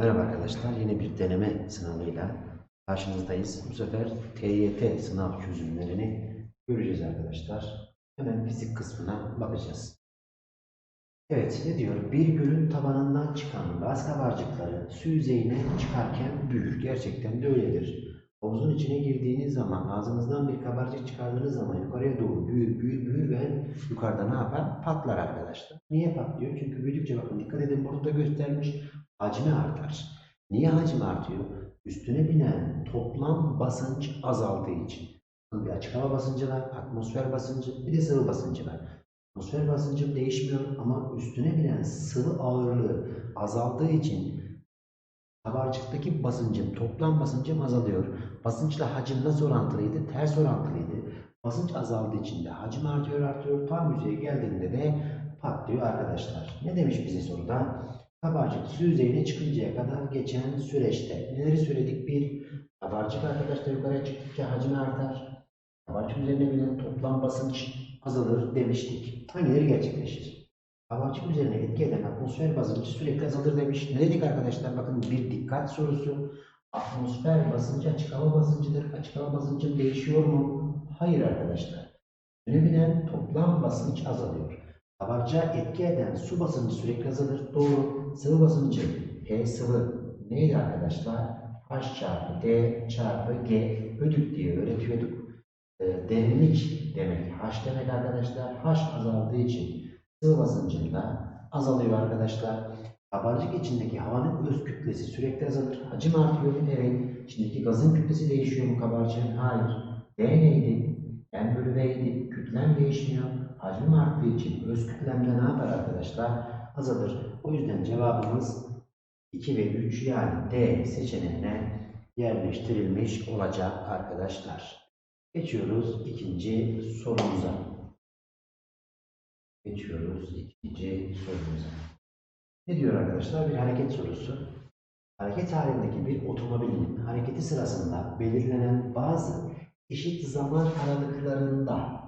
Merhaba arkadaşlar, yeni bir deneme sınavıyla karşınızdayız. Bu sefer TYT sınav çözümlerini göreceğiz arkadaşlar. Hemen fizik kısmına bakacağız. Evet, ne diyor? Bir gölün tabanından çıkan gaz kabarcıkları su yüzeyine çıkarken büyür. Gerçekten de öyledir. Havuzun içine girdiğiniz zaman, ağzınızdan bir kabarcık çıkardığınız zaman yukarıya doğru büyür, büyür, büyür ve yukarıda ne yapar? Patlar arkadaşlar. Niye patlıyor? Çünkü büyüdükçe bakın dikkat edin burada göstermiş hacmi artar. Niye hacmi artıyor? Üstüne binen toplam basınç azaldığı için. Bir açık hava basıncı var, atmosfer basıncı, bir de sıvı basıncı var. Atmosfer basıncı değişmiyor ama üstüne binen sıvı ağırlığı azaldığı için kabarcıktaki basıncım, toplam basıncım azalıyor. Basınçla hacim nasıl orantılıydı? Ters orantılıydı. Basınç azaldığı için de hacim artıyor artıyor. Tam yüzeye geldiğinde de patlıyor arkadaşlar. Ne demiş bize soruda? Kabarcık su yüzeyine çıkıncaya kadar geçen süreçte. Neleri söyledik? Bir, kabarcık arkadaşlar yukarıya çıktıkça hacmi artar. Kabarcık üzerine binen toplam basınç azalır demiştik. Hangileri gerçekleşir? Kabarcık üzerine etki eden atmosfer basıncı sürekli azalır demiş. Ne dedik arkadaşlar? Bakın bir dikkat sorusu. Atmosfer basıncı açık hava basıncıdır. Açık hava basıncı değişiyor mu? Hayır arkadaşlar. Üstüne binen toplam basınç azalıyor. Kabarcığa etki eden su basıncı sürekli azalır. Doğru. Sıvı basıncı P sıvı neydi arkadaşlar? H çarpı D çarpı G ödük diye öğretiyorduk. E, derinlik demek. H demek arkadaşlar. H azaldığı için sıvı basıncında azalıyor arkadaşlar. Kabarcık içindeki havanın öz kütlesi sürekli azalır. Hacim artıyor. Evet. İçindeki gazın kütlesi değişiyor mu kabarcığın? Hayır. D neydi? M bölü V'ydi. Kütlem değişmiyor. Hacim arttığı için öz kütlemde ne yapar arkadaşlar? Azalır. O yüzden cevabımız 2 ve 3 yani D seçeneğine yerleştirilmiş olacak arkadaşlar. Geçiyoruz ikinci sorumuza. Geçiyoruz ikinci sorumuza. Ne diyor arkadaşlar? Bir hareket sorusu. Hareket halindeki bir otomobilin hareketi sırasında belirlenen bazı eşit zaman aralıklarında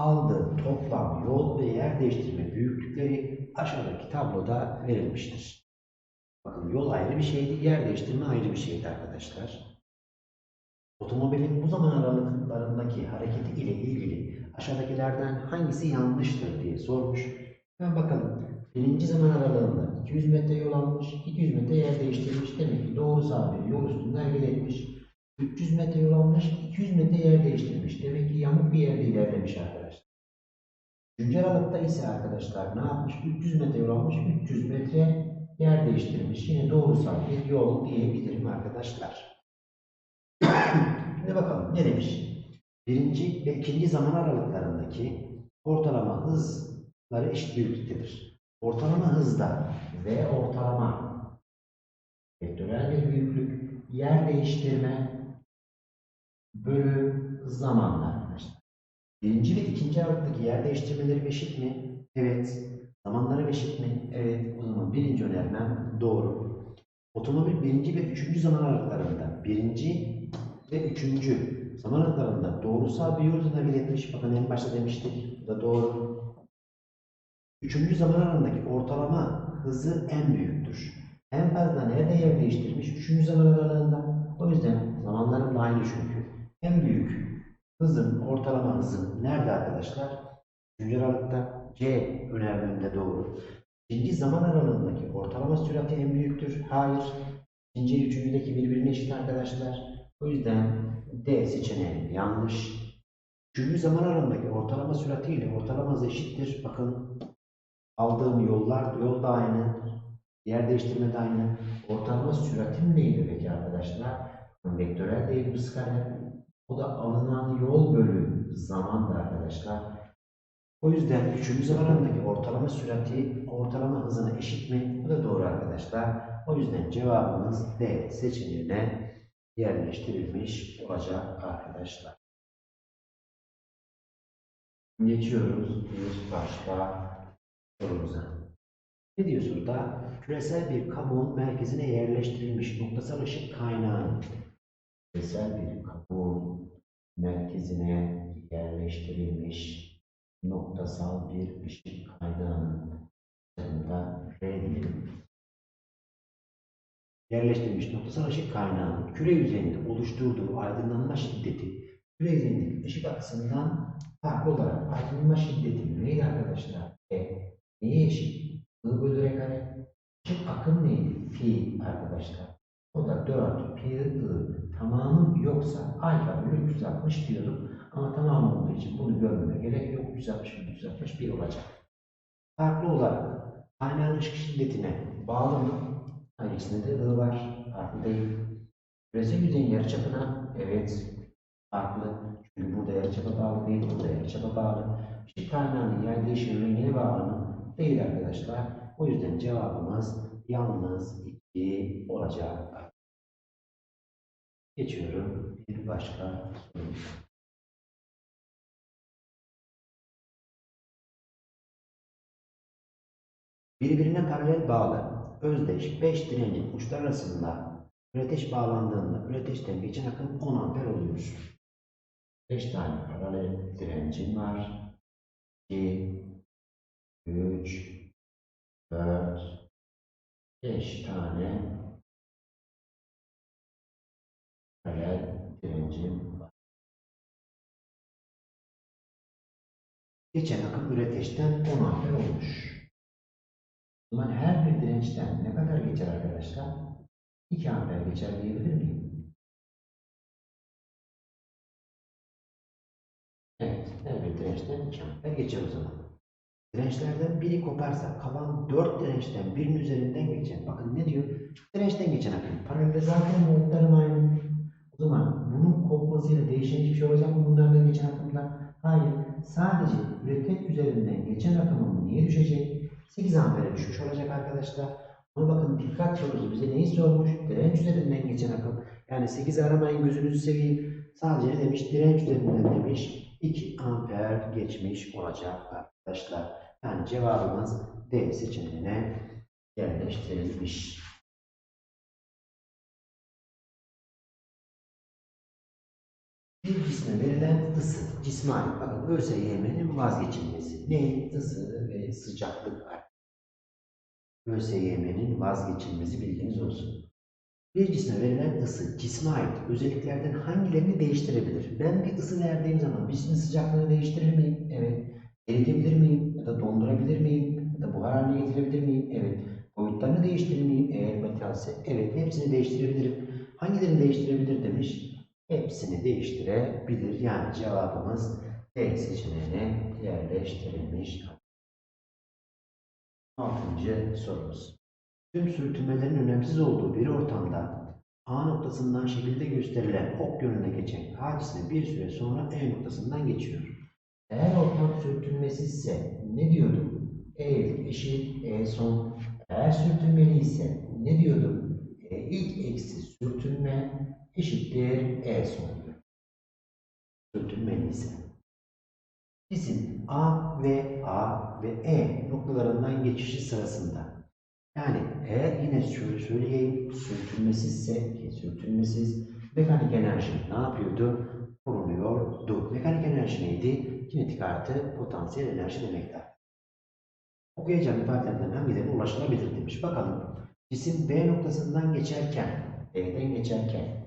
aldığı toplam yol ve yer değiştirme büyüklükleri aşağıdaki tabloda verilmiştir. Bakın yol ayrı bir şeydi, yer değiştirme ayrı bir şeydi arkadaşlar. Otomobilin bu zaman aralıklarındaki hareketi ile ilgili aşağıdakilerden hangisi yanlıştır diye sormuş. Hemen bakalım. Birinci zaman aralığında 200 metre yol almış, 200 metre yer değiştirmiş. Demek ki doğru sağ bir yol üstünde hareket etmiş. 300 metre yol almış, 200 metre yer değiştirmiş. Demek ki yamuk bir yerde ilerlemiş arkadaşlar. Üçüncü aralıkta ise arkadaşlar ne yapmış? 300 metre yol almış, 300 metre yer değiştirmiş. Yine doğrusal bir yol diyebilirim arkadaşlar. Şimdi bakalım ne demiş? Birinci ve ikinci zaman aralıklarındaki ortalama hızları eşit büyüklüktedir. Ortalama hızda ve ortalama vektörel bir büyüklük, yer değiştirme bölü zamanla arkadaşlar. Birinci ve ikinci aralıktaki yer değiştirmeleri eşit mi? Evet. Zamanları eşit mi? Evet. O zaman birinci önermem doğru. Otomobil birinci ve üçüncü zaman aralıklarında birinci ve üçüncü zaman aralıklarında doğrusal bir yol etmiş. Bakın en başta demiştik. Bu da doğru. Üçüncü zaman aralığındaki ortalama hızı en büyüktür. En fazla nerede yer değiştirmiş? Üçüncü zaman aralığında. O yüzden zamanlarım da aynı çünkü. En büyük hızın, ortalama hızın nerede arkadaşlar? Üçüncü aralıkta. C önermemde doğru. İkinci zaman aralığındaki ortalama sürati en büyüktür. Hayır. İkinci üçüncüdeki birbirine eşit arkadaşlar. O yüzden D seçeneği yanlış. Üçüncü zaman aralığındaki ortalama sürati ile ortalama hız eşittir. Bakın aldığım yollar, yol da aynı. Yer değiştirme de aynı. Ortalama süratim neydi peki arkadaşlar? Vektörel değil bu skaler. O da alınan yol bölü zamandı arkadaşlar. O yüzden üçüncü zaman aralığındaki ortalama sürati ortalama hızına eşit mi? Bu da doğru arkadaşlar. O yüzden cevabımız D seçeneğine yerleştirilmiş olacak arkadaşlar. Geçiyoruz bir başka sorumuza. Ne diyor soruda? Küresel bir kabuğun merkezine yerleştirilmiş noktasal ışık kaynağı. Küresel bir kabuğun merkezine yerleştirilmiş noktasal bir ışık kaynağının üzerinde R yerleştirilmiş noktasal ışık kaynağının küre yüzeyinde oluşturduğu aydınlanma şiddeti küre yüzeyindeki ışık akısından farklı olarak aydınlanma şiddeti neydi arkadaşlar? E. Neye eşit? I bölü R kare. Işık akım neydi? Fi arkadaşlar. O da 4 pi I. Tamamı yoksa alfa bölü 360 diyorduk. Ama tamam olduğu için bunu görmeme gerek yok. 360 bölü 361 olacak. Farklı olarak kaynağın ışık şiddetine bağlı mı? Hangisinde de I var. Farklı değil. Küresel yüzeyin yarıçapına evet farklı. Çünkü burada yarıçapa bağlı değil, burada yarıçapa bağlı. Işık kaynağının yaydığı ışığın rengine bağlı mı? Değil arkadaşlar. O yüzden cevabımız yalnız 2 olacak. Geçiyorum bir başka sorumuza. Birbirine paralel bağlı özdeş 5 direncin uçlar arasında üreteş bağlandığında üreteşten geçen akım 10 amper oluyor. 5 tane paralel direncim var. 2 3 4 5 tane paralel direncim var. Geçen akım üreteşten 10 amper olmuş. O zaman her bir dirençten ne kadar geçer arkadaşlar? 2 amper geçer diyebilir miyim? Evet, her bir dirençten 2 amper geçer o zaman. Dirençlerden biri koparsa kalan 4 dirençten birinin üzerinden geçen. Bakın ne diyor? Dirençten geçen akım. Paralelde zaten voltlarım aynı. Zaman bunun kopmasıyla değişen hiçbir şey olacak mı bunlardan geçen akımda? Hayır. Sadece üretek üzerinden geçen akımın niye düşecek? 8 ampere düşmüş olacak arkadaşlar. Ama bakın dikkat sorusu bize neyi sormuş? Direnç üzerinden geçen akım. Yani 8 aramayın gözünüzü seveyim. Sadece demiş? Direnç üzerinden demiş. 2 amper geçmiş olacak arkadaşlar. Yani cevabımız D seçeneğine yerleştirilmiş. Bir cisme verilen ısı, cisme. Bakın ÖSYM'nin vazgeçilmezi. Ne? Isı ve sıcaklık var. ÖSYM'nin vazgeçilmezi bilginiz olsun. Bir cisme verilen ısı, cisme ait özelliklerden hangilerini değiştirebilir? Ben bir ısı verdiğim zaman cismin sıcaklığını değiştirir miyim? Evet. Eritebilir miyim? Ya da dondurabilir miyim? Ya da buhar haline getirebilir miyim? Evet. Boyutlarını değiştirir miyim? Eğer metalse. Evet. Hepsini değiştirebilirim. Hangilerini değiştirebilir demiş. Hepsini değiştirebilir. Yani cevabımız D seçeneğine yerleştirilmiş. Altıncı sorumuz. Tüm sürtünmelerin önemsiz olduğu bir ortamda A noktasından şekilde gösterilen ok yönünde geçen K bir süre sonra E noktasından geçiyor. Eğer ortam sürtünmesizse ne diyordum? E eşit E son. Eğer sürtünmeli ise ne diyordum? E ilk eksi sürtünme eşittir E son diyor. Sürtünmeli ise. Cisim A ve A ve E noktalarından geçişi sırasında yani eğer yine şöyle söyleyeyim sürtünmesizse ki sürtünmesiz mekanik enerji ne yapıyordu? Korunuyordu. Mekanik enerji neydi? Kinetik artı potansiyel enerji demektir. Okuyacağım ifadelerden hangilerine ulaşılabilir demiş. Bakalım. Cisim B noktasından geçerken, B'den geçerken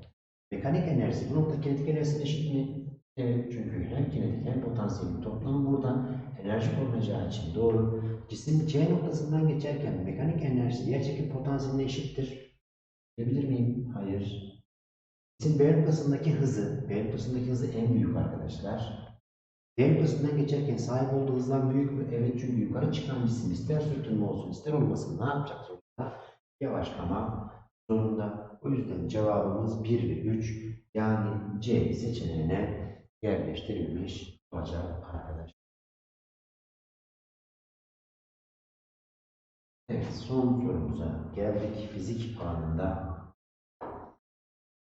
mekanik enerjisi bu nokta kinetik enerjisine eşit mi? Evet çünkü hem kinetik hem potansiyelin toplamı buradan enerji korunacağı için doğru. Cisim C noktasından geçerken mekanik enerjisi yerçekim potansiyeline eşittir. Bilebilir miyim? Hayır. Cisim B noktasındaki hızı, B noktasındaki hızı en büyük arkadaşlar. D noktasından geçerken sahip olduğu hızdan büyük mü? Evet çünkü yukarı çıkan cisim ister sürtünme olsun ister olmasın ne yapacak zorunda? Yavaşlama zorunda. O yüzden cevabımız 1 ve 3 yani C seçeneğine yerleştirilmiş olacak arkadaşlar. Evet, son sorumuza geldik fizik alanında.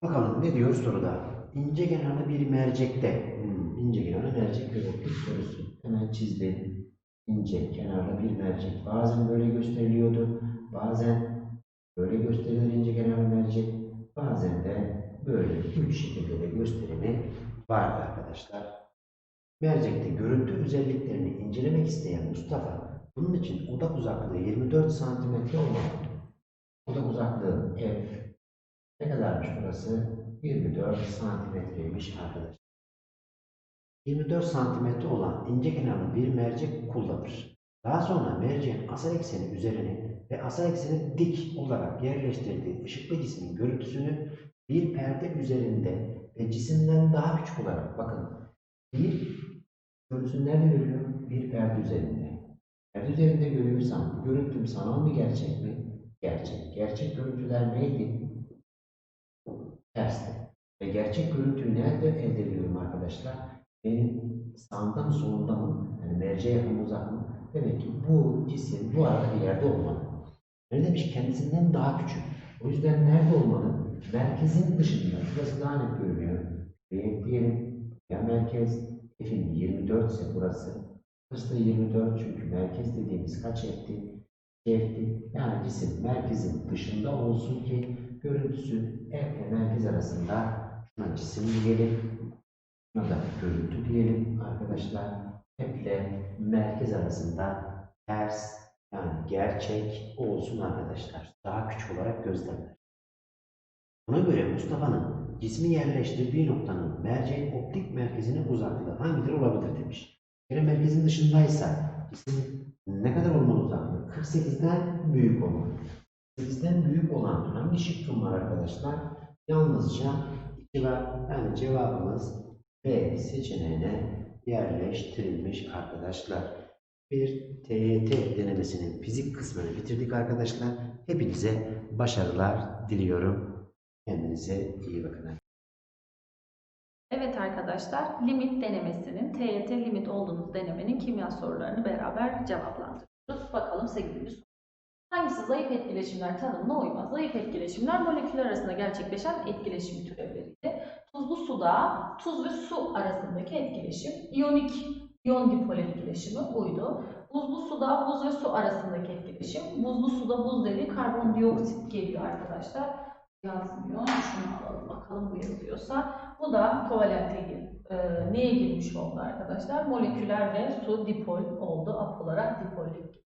Bakalım ne diyor soruda? İnce kenarlı bir mercekte, hmm, ince kenarlı mercek optik sorusu. Hemen çizdim. İnce kenarlı bir mercek. Bazen böyle gösteriliyordu, bazen böyle gösterilir ince kenarlı mercek, bazen de böyle üç şekilde de gösterimi vardı arkadaşlar. Mercekte görüntü özelliklerini incelemek isteyen Mustafa bunun için odak uzaklığı 24 santimetre olmalı. Odak uzaklığı F Ne kadarmış burası? 24 santimetreymiş arkadaşlar. 24 santimetre olan ince kenarlı bir mercek kullanır. Daha sonra merceğin asal ekseni üzerine ve asal ekseni dik olarak yerleştirdiği ışıklı cismin görüntüsünü bir perde üzerinde ve cisimden daha küçük olarak bakın bir görüntüsünü nerede görüyorum? Bir perde üzerinde. Perde üzerinde görüyorsam görüntüm sanal mı gerçek mi? Gerçek. Gerçek görüntüler neydi? Tersti. Ve gerçek görüntüyü nerede elde ediyorum arkadaşlar? Benim sağımda mı solumda mı? Yani merceğe yakın uzak mı? Demek ki bu cisim bu arada bir yerde olmalı. Ne demiş? Kendisinden daha küçük. O yüzden nerede olmalı? Merkezin dışında. Şurası daha net görünüyor. Ve diyelim ya merkez F'in 24 ise burası. Burası da 24 çünkü merkez dediğimiz kaç F'ti? F'ti. Yani cisim merkezin dışında olsun ki görüntüsü F ile merkez arasında şuna cisim diyelim. Şuna da görüntü diyelim arkadaşlar. İle merkez arasında ters yani gerçek olsun arkadaşlar. Daha küçük olarak gözlemler. Buna göre Mustafa'nın cismi yerleştirdiği noktanın merceğin optik merkezine uzaklığı hangileri olabilir demiş. Yine merkezin dışındaysa cismin ne kadar olmalı uzaklığı? 48'den büyük olmalı. 48'den büyük olan hangi şıkkım var arkadaşlar? Yalnızca 2 var. Yani cevabımız B seçeneğine yerleştirilmiş arkadaşlar. Bir TYT denemesinin fizik kısmını bitirdik arkadaşlar. Hepinize başarılar diliyorum. Kendinize iyi bakın. Evet arkadaşlar, limit denemesinin, TYT limit olduğumuz denemenin kimya sorularını beraber cevaplandırıyoruz. Bakalım 8. soru. Hangisi zayıf etkileşimler tanımına uymaz? Zayıf etkileşimler moleküller arasında gerçekleşen etkileşim türevleriydi. Tuzlu suda tuz ve su arasındaki etkileşim, iyonik iyon dipol etkileşimi uydu. Buzlu suda buz ve su arasındaki etkileşim, buzlu suda buz dedi karbondioksit geliyor arkadaşlar. Yazmıyor. Şunu alalım bakalım bu yazıyorsa. Bu da kovalente e, neye girmiş oldu arkadaşlar? Moleküler ve su dipol oldu. Ap olarak dipollik.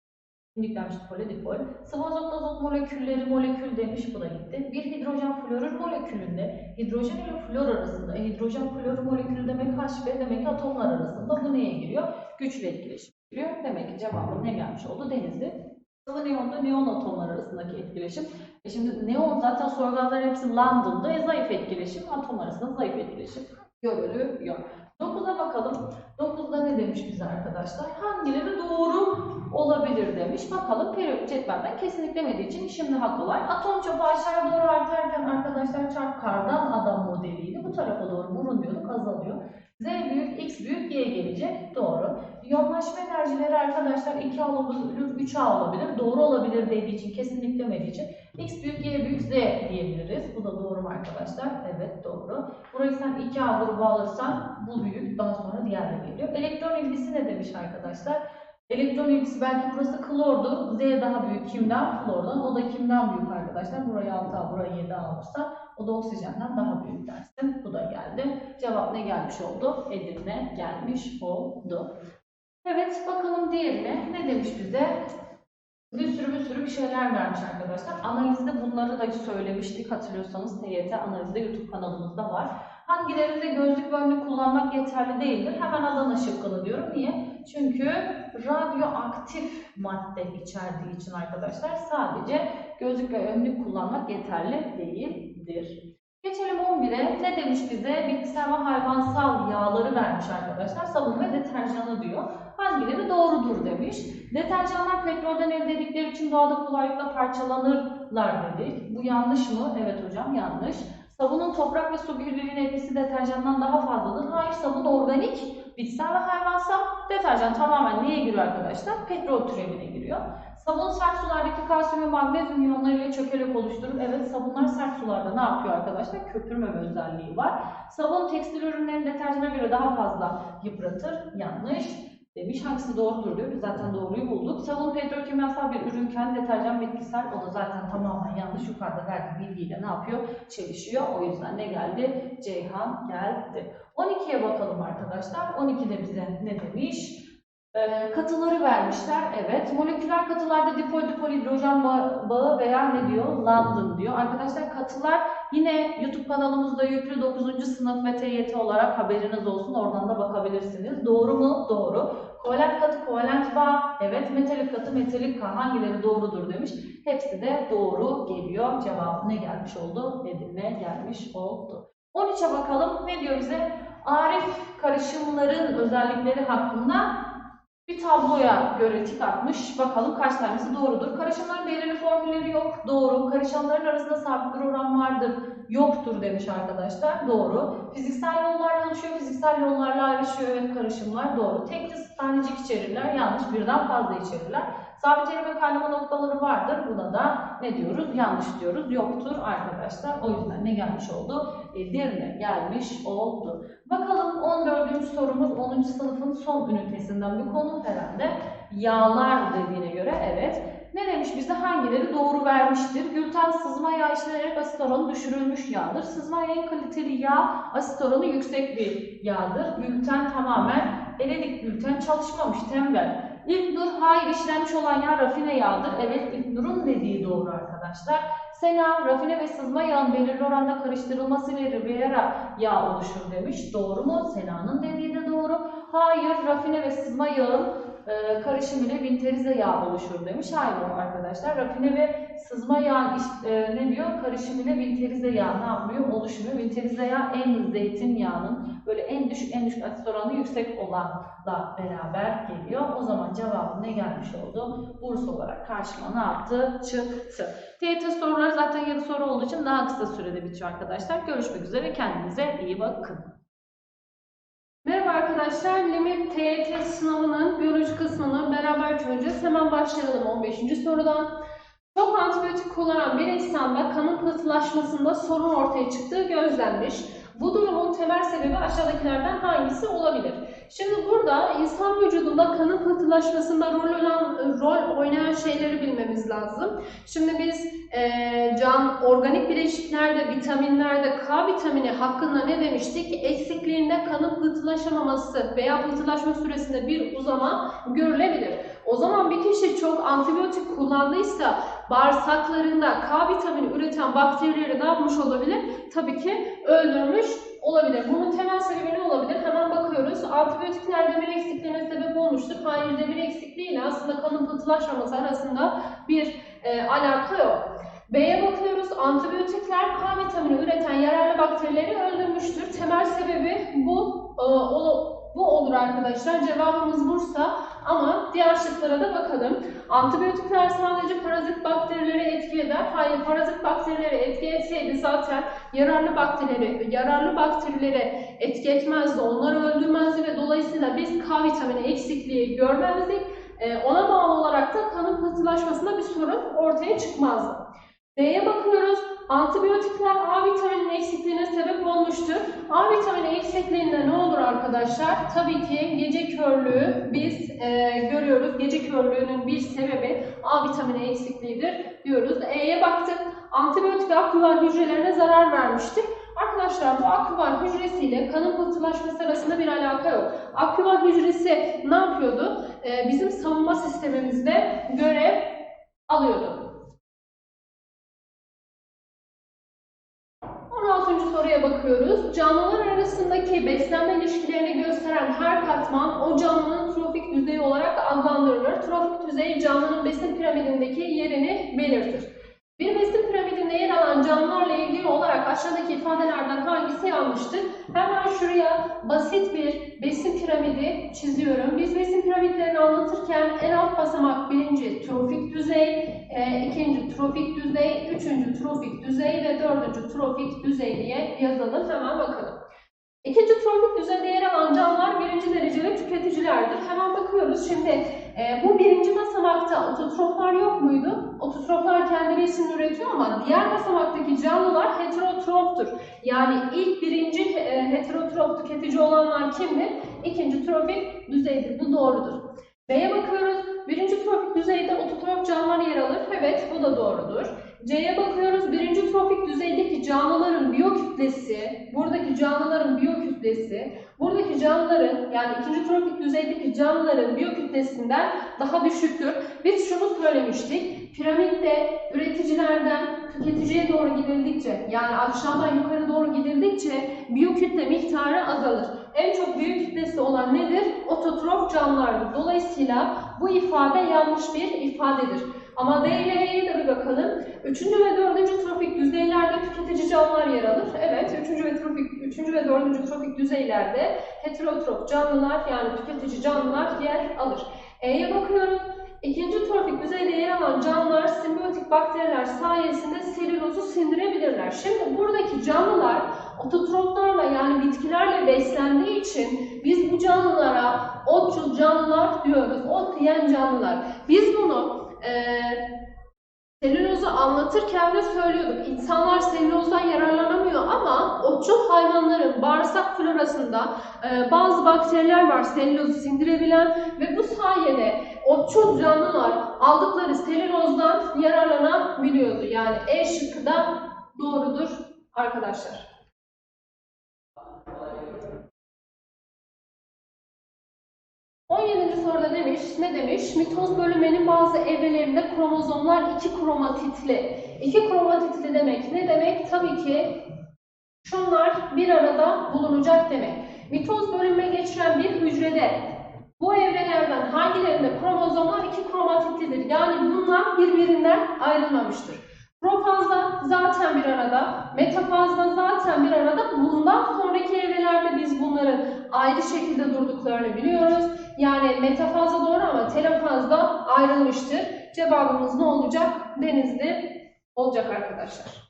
Yüklenmiş dipole dipol. Sıvı azot molekülleri molekül demiş bu da gitti. Bir hidrojen florür molekülünde hidrojen ile flor arasında e, hidrojen florür molekülü demek H ve demek atomlar arasında bu neye giriyor? Güçlü etkileşim giriyor. Demek ki cevabım ne gelmiş oldu? Denizli. Sıvı neonda neon atomlar arasındaki etkileşim. E şimdi neon zaten soru gazları hepsi London'da e, zayıf etkileşim. Atom arasında zayıf etkileşim görülüyor. 9'a bakalım. 9'da ne demiş bize arkadaşlar? Hangileri doğru olabilir demiş. Bakalım periyot cetvelden kesinliklemediği için şimdi kolay. Atom çapı aşağıya doğru artarken arkadaşlar çarp kardan adam modeliydi. Bu tarafa doğru vurun diyorduk azalıyor. Z büyük, X büyük, Y gelecek. Doğru. Yoğunlaşma enerjileri arkadaşlar 2A olabilir, 3A olabilir. Doğru olabilir dediği için, kesinliklemediği için X büyük, Y büyük, Z diyebiliriz. Bu da doğru mu arkadaşlar? Evet doğru. Burayı sen 2A grubu alırsan bu büyük, daha sonra diğerleri geliyor. Elektron ilgisi ne demiş arkadaşlar? Elektron ilgisi belki burası klordu. Z daha büyük kimden? Flordan. O da kimden büyük arkadaşlar? Burayı 6A, burayı 7A alırsa o da oksijenden daha büyük dersin. Bu da geldi. Cevap ne gelmiş oldu? Edirne gelmiş oldu. Evet bakalım diğerine ne demiş bize? Bir sürü bir sürü bir şeyler vermiş arkadaşlar. Analizde bunları da söylemiştik hatırlıyorsanız TYT analizde YouTube kanalımızda var. Hangilerinde gözlük ve önlük kullanmak yeterli değildir? Hemen Adana şıkkını diyorum. Niye? Çünkü radyoaktif madde içerdiği için arkadaşlar sadece gözlük ve önlük kullanmak yeterli değildir. Geçelim 11'e. Ne demiş bize? Bitkisel ve hayvansal yağları vermiş arkadaşlar. Sabun ve deterjanı diyor. Hangileri doğrudur demiş. Deterjanlar petrolden elde edildikleri için doğada kolaylıkla parçalanırlar dedik. Bu yanlış mı? Evet hocam yanlış. Sabunun toprak ve su birliğinin etkisi deterjandan daha fazladır. Hayır sabun organik, bitkisel ve hayvansal. Deterjan tamamen neye giriyor arkadaşlar? Petrol türevine giriyor. Sabun sert sulardaki kalsiyum ve magnezyum iyonlarıyla çökelek oluşturur. Evet sabunlar sert sularda ne yapıyor arkadaşlar? Köpürmeme özelliği var. Sabun tekstil ürünlerini deterjana göre daha fazla yıpratır. Yanlış demiş. Hangisi doğrudur diyor. Biz zaten doğruyu bulduk. Sabun petrokimyasal bir ürünken deterjan bitkisel. O da zaten tamamen yanlış. Yukarıda verdiği bilgiyle ne yapıyor? Çelişiyor. O yüzden ne geldi? Ceyhan geldi. 12'ye bakalım arkadaşlar. 12'de bize ne demiş? Ee, katıları vermişler. Evet. Moleküler katılarda dipol dipol hidrojen ba- bağı veya ne diyor? London diyor. Arkadaşlar katılar yine YouTube kanalımızda yüklü 9. sınıf ve TYT olarak haberiniz olsun. Oradan da bakabilirsiniz. Doğru mu? Doğru. Kovalent katı kovalent bağ. Evet. Metalik katı metalik bağ. Hangileri doğrudur demiş. Hepsi de doğru geliyor. Cevabı ne gelmiş oldu? Edirne gelmiş oldu. 13'e bakalım. Ne diyor bize? Arif karışımların özellikleri hakkında bir tabloya göre tik atmış. Bakalım kaç tanesi doğrudur. Karışımların belirli formülleri yok. Doğru. Karışımların arasında sabit bir oran vardır. Yoktur demiş arkadaşlar. Doğru. Fiziksel yollarla oluşuyor. Fiziksel yollarla ayrışıyor. Evet karışımlar doğru. Tek tanecik içerirler. Yanlış. Birden fazla içerirler. Sabit erime kaynama noktaları vardır. Buna da ne diyoruz? Yanlış diyoruz. Yoktur arkadaşlar. O yüzden ne gelmiş oldu? Edirne gelmiş oldu. Bakalım 14. sorumuz 10. sınıfın son ünitesinden bir konu herhalde. Yağlar dediğine göre evet. Ne demiş bize hangileri doğru vermiştir? Gluten sızma yağ işlenerek asit oranı düşürülmüş yağdır. Sızma yağ en kaliteli yağ, asit oranı yüksek bir yağdır. Gluten tamamen eledik gluten çalışmamış tembel. İlknur hayır işlenmiş olan yağ rafine yağdır. Evet İlknur'un dediği doğru arkadaşlar. Sena rafine ve sızma yağın belirli oranda karıştırılması ve Riviera yağ oluşur demiş. Doğru mu? Sena'nın dediği de doğru. Hayır rafine ve sızma yağın e, karışım ile vinterize yağ oluşur demiş. Hayır arkadaşlar. Rafine ve sızma iş- e, ne diyor? Karışım ile vinterize yağ ne yapıyor? Oluşmuyor. Vinterize yağ en zeytin yağının böyle en düşük en düşük asit oranı yüksek olanla beraber geliyor. O zaman cevabı ne gelmiş oldu? Burs olarak karşıma ne yaptı? Çıktı. TYT soruları zaten 7 soru olduğu için daha kısa sürede bitiyor arkadaşlar. Görüşmek üzere. Kendinize iyi bakın. Merhaba arkadaşlar, Limit TYT sınavının biyoloji kısmını beraber çözeceğiz. Hemen başlayalım 15. sorudan. Çok antibiyotik kullanan bir insanda kanın pıhtılaşmasında sorun ortaya çıktığı gözlenmiş. Bu durumun temel sebebi aşağıdakilerden hangisi olabilir? Şimdi burada insan vücudunda kanın pıhtılaşmasında rol, olan, rol oynayan şeyleri bilmemiz lazım. Şimdi biz eee, can organik bileşiklerde, vitaminlerde K vitamini hakkında ne demiştik? Eksikliğinde kanın pıhtılaşamaması veya pıhtılaşma süresinde bir uzama görülebilir. O zaman bir kişi çok antibiyotik kullandıysa bağırsaklarında K vitamini üreten bakterileri ne yapmış olabilir? Tabii ki öldürmüş olabilir. Bunun temel sebebi ne olabilir? Hemen bakıyoruz. Antibiyotikler demir eksikliğine sebep olmuştur. Hayır demir eksikliği ile aslında kanın pıhtılaşmaması arasında bir e, alaka yok. B'ye bakıyoruz. Antibiyotikler K vitamini üreten yararlı bakterileri öldürmüştür. Temel sebebi bu e, ol- bu olur arkadaşlar. Cevabımız Bursa ama diğer şıklara da bakalım. Antibiyotikler sadece parazit bakterileri etki eder. Hayır, parazit bakterileri etki etseydi zaten yararlı bakterileri, yararlı bakterileri etki etmezdi, onları öldürmezdi ve dolayısıyla biz K vitamini eksikliği görmezdik. Ee, ona bağlı olarak da kanın pıhtılaşmasında bir sorun ortaya çıkmazdı. D'ye bakıyoruz. Antibiyotikler A vitaminin eksikliğine sebep olmuştur. A vitamini eksikliğinde ne olur arkadaşlar? Tabii ki gece körlüğü biz e, görüyoruz. Gece körlüğünün bir sebebi A vitamini eksikliğidir diyoruz. E'ye baktık. Antibiyotik aküvar hücrelerine zarar vermiştir. Arkadaşlar bu aküvar hücresiyle kanın pıhtılaşması arasında bir alaka yok. Aküvar hücresi ne yapıyordu? E, bizim savunma sistemimizde görev alıyordu. Canlılar arasındaki beslenme ilişkilerini gösteren her katman o canlının trofik düzeyi olarak adlandırılır. Trofik düzey canlının besin piramidindeki yerini belirtir. Bir besin piramidinde yer alan canlılarla ilgili olarak aşağıdaki ifadelerden hangisi yanlıştır? Hemen şuraya basit bir besin piramidi çiziyorum. Biz besin piramitlerini anlatırken en alt basamak birinci trofik düzey, e, ikinci trofik düzey, üçüncü trofik düzey ve dördüncü trofik düzey diye yazalım. Hemen bakalım. İkinci trofik düzeyde yer alan canlılar birinci dereceli tüketicilerdir. Hemen bakıyoruz. Şimdi e, bu birinci basamakta ototroflar yok muydu? Ototroflar kendi besinini üretiyor ama diğer basamaktaki canlılar heterotroftur. Yani ilk birinci e, heterotrof tüketici olanlar kimdir? İkinci trofik düzeydir. Bu doğrudur. B'ye bakıyoruz. Birinci trofik düzeyde ototrof canlılar yer alır. Evet bu da doğrudur. C'ye bakıyoruz. Birinci trofik düzeydeki canlıların biyokütlesi, buradaki canlıların biyokütlesi, buradaki canlıların yani ikinci trofik düzeydeki canlıların biyokütlesinden daha düşüktür. Biz şunu söylemiştik. Piramitte üreticilerden tüketiciye doğru gidildikçe yani aşağıdan yukarı doğru gidildikçe biyokütle miktarı azalır. En çok büyük kütlesi olan nedir? Ototrof canlılardır. Dolayısıyla bu ifade yanlış bir ifadedir. Ama D ile E'ye de bir bakalım. Üçüncü ve dördüncü trofik düzeylerde tüketici canlılar yer alır. Evet, üçüncü ve trofik, üçüncü ve dördüncü trofik düzeylerde heterotrof canlılar yani tüketici canlılar yer alır. E'ye bakıyorum. İkinci trofik düzeyde yer alan canlılar simbiyotik bakteriler sayesinde selülozu sindirebilirler. Şimdi buradaki canlılar ototroflarla yani bitkilerle beslendiği için biz bu canlılara otçul canlılar diyoruz. Ot yiyen canlılar. Biz bunu eee selülozu anlatırken de söylüyorduk. İnsanlar selülozdan yararlanamıyor ama otçul hayvanların bağırsak florasında e, bazı bakteriler var selülozu sindirebilen ve bu sayede otçul canlılar aldıkları selülozdan yararlanabiliyordu. Yani E şıkkı da doğrudur arkadaşlar. 17. soruda demiş, ne demiş? Mitoz bölünmenin bazı evrelerinde kromozomlar iki kromatitli. İki kromatitli demek ne demek? Tabii ki şunlar bir arada bulunacak demek. Mitoz bölünme geçiren bir hücrede bu evrelerden hangilerinde kromozomlar iki kromatitlidir? Yani bunlar birbirinden ayrılmamıştır. Profazda zaten bir arada, metafazda zaten bir arada. Bundan sonraki evrelerde biz bunların ayrı şekilde durduklarını biliyoruz. Yani metafazda doğru ama telofazda ayrılmıştır. Cevabımız ne olacak? Denizli olacak arkadaşlar.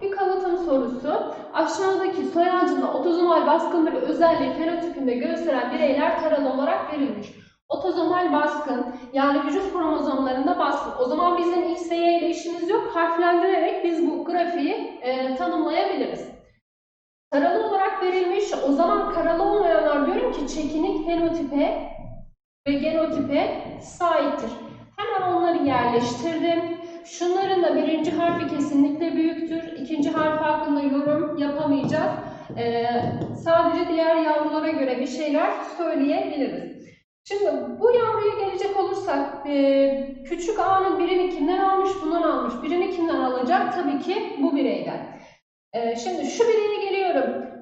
Bir kalıtım sorusu. Aşağıdaki soy ağacında otozomal baskın bir özelliği fenotipinde gösteren bireyler taralı olarak verilmiş. Otozomal baskın yani vücut kromozomlarında baskın. O zaman bizim X ve ile işimiz yok. Harflendirerek biz bu grafiği e, tanımlayabiliriz. Taralı olarak verilmiş. O zaman karalı olmayanlar diyorum ki çekinik fenotipe ve genotipe sahiptir. Hemen onları yerleştirdim. Şunların da birinci harfi kesinlikle büyüktür. İkinci harf hakkında yorum yapamayacağız. Ee, sadece diğer yavrulara göre bir şeyler söyleyebiliriz. Şimdi bu yavruya gelecek olursak e, küçük A'nın birini kimden almış? Bundan almış. Birini kimden alacak? Tabii ki bu bireyden. E, şimdi şu bireye geliyorum.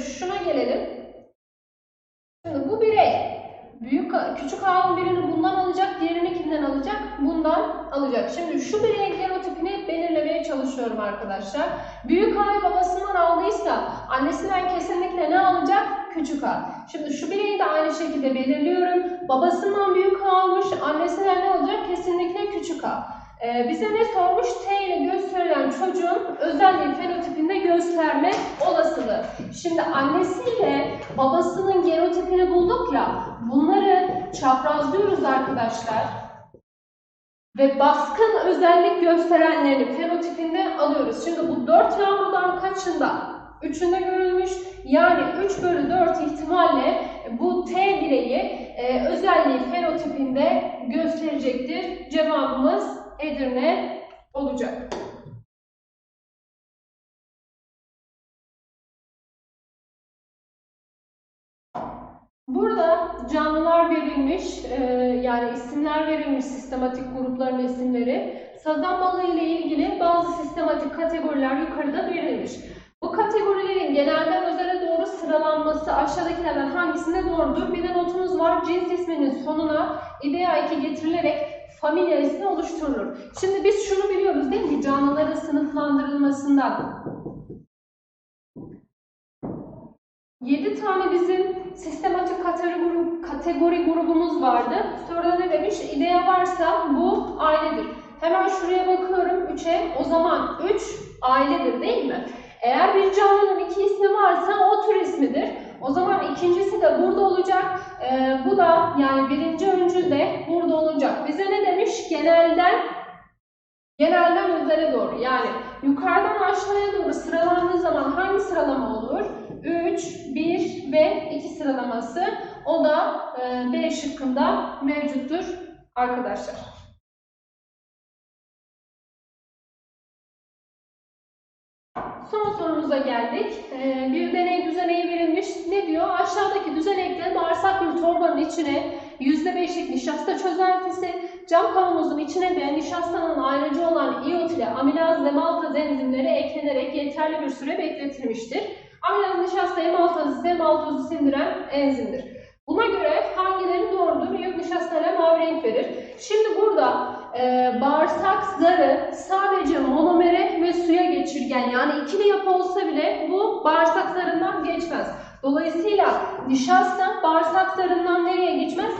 Şuna gelelim. Şimdi bu birey büyük küçük A'nın birini bundan alacak, diğerini kimden alacak? Bundan alacak. Şimdi şu bireyin genotipini belirlemeye çalışıyorum arkadaşlar. Büyük A'yı babasından aldıysa annesinden kesinlikle ne alacak? Küçük A. Şimdi şu bireyi de aynı şekilde belirliyorum. Babasından büyük A almış, annesinden ne alacak? Kesinlikle küçük A. Ee, bize ne sormuş? T ile gösterilen çocuğun özelliği fenotipinde gösterme olasılığı. Şimdi annesiyle babasının genotipini bulduk ya, bunları çaprazlıyoruz arkadaşlar. Ve baskın özellik gösterenlerini fenotipinde alıyoruz. Şimdi bu 4 yavrudan kaçında? Üçünde görülmüş. Yani 3 bölü 4 ihtimalle bu T bireyi e, özelliği fenotipinde gösterecektir. Cevabımız Edirne olacak. Burada canlılar verilmiş, e, yani isimler verilmiş sistematik grupların isimleri. Sazan balığı ile ilgili bazı sistematik kategoriler yukarıda verilmiş. Bu kategorilerin genelden özele doğru sıralanması aşağıdakilerden hangisinde doğrudur? Bir de notumuz var. Cins isminin sonuna idea 2 getirilerek familya ismi oluşturulur. Şimdi biz şunu biliyoruz değil mi? Canlıların sınıflandırılmasından. 7 tane bizim sistematik kategori, kategori grubumuz vardı. Sonra ne demiş? İdea varsa bu ailedir. Hemen şuraya bakıyorum 3'e. O zaman 3 ailedir değil mi? Eğer bir canlının iki ismi varsa o tür ismidir. O zaman ikincisi de burada olacak. Ee, bu da yani birinci öncül de burada olacak. Bize ne demiş? Genelden genelden özele doğru. Yani yukarıdan aşağıya doğru sıralandığı zaman hangi sıralama olur? 3, 1 ve 2 sıralaması. O da e, B şıkkında mevcuttur arkadaşlar. son sorumuza geldik. Ee, bir deney. Diyor? Aşağıdaki düzenekte bağırsak bir torbanın içine %5'lik nişasta çözeltisi, cam kavanozun içine de nişastanın ayrıcı olan iot ile amilaz ve maltaz enzimleri eklenerek yeterli bir süre bekletilmiştir. Amilaz nişasta hem maltazı hem maltozu sindiren enzimdir. Buna göre hangileri doğrudur? Iot nişasta ile mavi renk verir. Şimdi burada e, bağırsak zarı sadece monomere ve suya geçirgen yani ikili yapı olsa bile bu bağırsak zarından geçmez. Dolayısıyla nişasta bağırsak zarından nereye geçmez?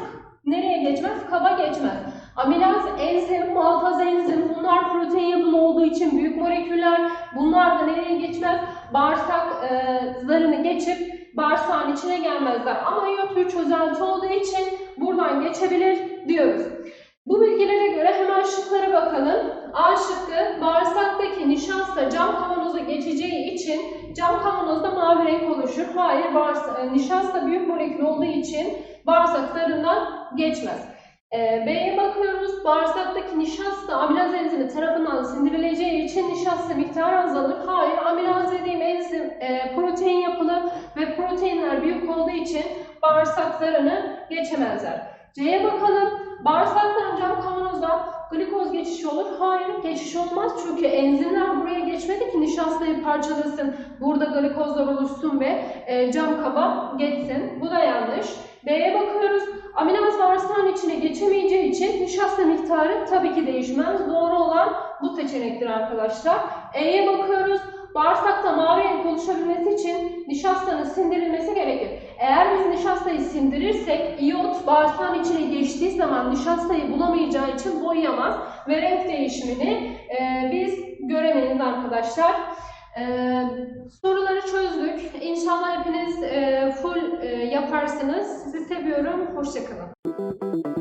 Nereye geçmez? Kaba geçmez. Amilaz enzim, maltaz enzim bunlar protein yapılı olduğu için büyük moleküller. Bunlar da nereye geçmez? Bağırsak e, geçip bağırsağın içine gelmezler. Ama iot bir çözelti olduğu için buradan geçebilir diyoruz. Bu bilgilere göre hemen şıklara bakalım. A şıkkı bağırsaktaki nişasta cam kavanoza geçeceği için cam kavanozda mavi renk oluşur. Hayır bağırsa, e, nişasta büyük molekül olduğu için bağırsak zarından geçmez. E, B'ye bakıyoruz. Bağırsaktaki nişasta amilaz enzimi tarafından sindirileceği için nişasta miktarı azalır. Hayır amilaz dediğim enzim e, protein yapılı ve proteinler büyük olduğu için bağırsak zarını geçemezler. C'ye bakalım. Bağırsaktan cam kavanozdan glikoz geçişi olur. Hayır geçiş olmaz çünkü enzimler buraya geçmedi ki nişastayı parçalasın. Burada glikozlar oluşsun ve e, cam kaba geçsin. Bu da yanlış. B'ye bakıyoruz. Amilaz bağırsağın içine geçemeyeceği için nişasta miktarı tabii ki değişmez. Doğru olan bu seçenektir arkadaşlar. E'ye bakıyoruz. Bağırsakta mavi renk oluşabilmesi için nişastanın sindirilmesi gerekir. Eğer biz nişastayı sindirirsek iot bağırsağın içine geçtiği zaman nişastayı bulamayacağı için boyayamaz ve renk değişimini e, biz göremeyiz arkadaşlar. E, soruları çözdük. İnşallah hepiniz e, full e, yaparsınız. Sizi seviyorum. Hoşçakalın.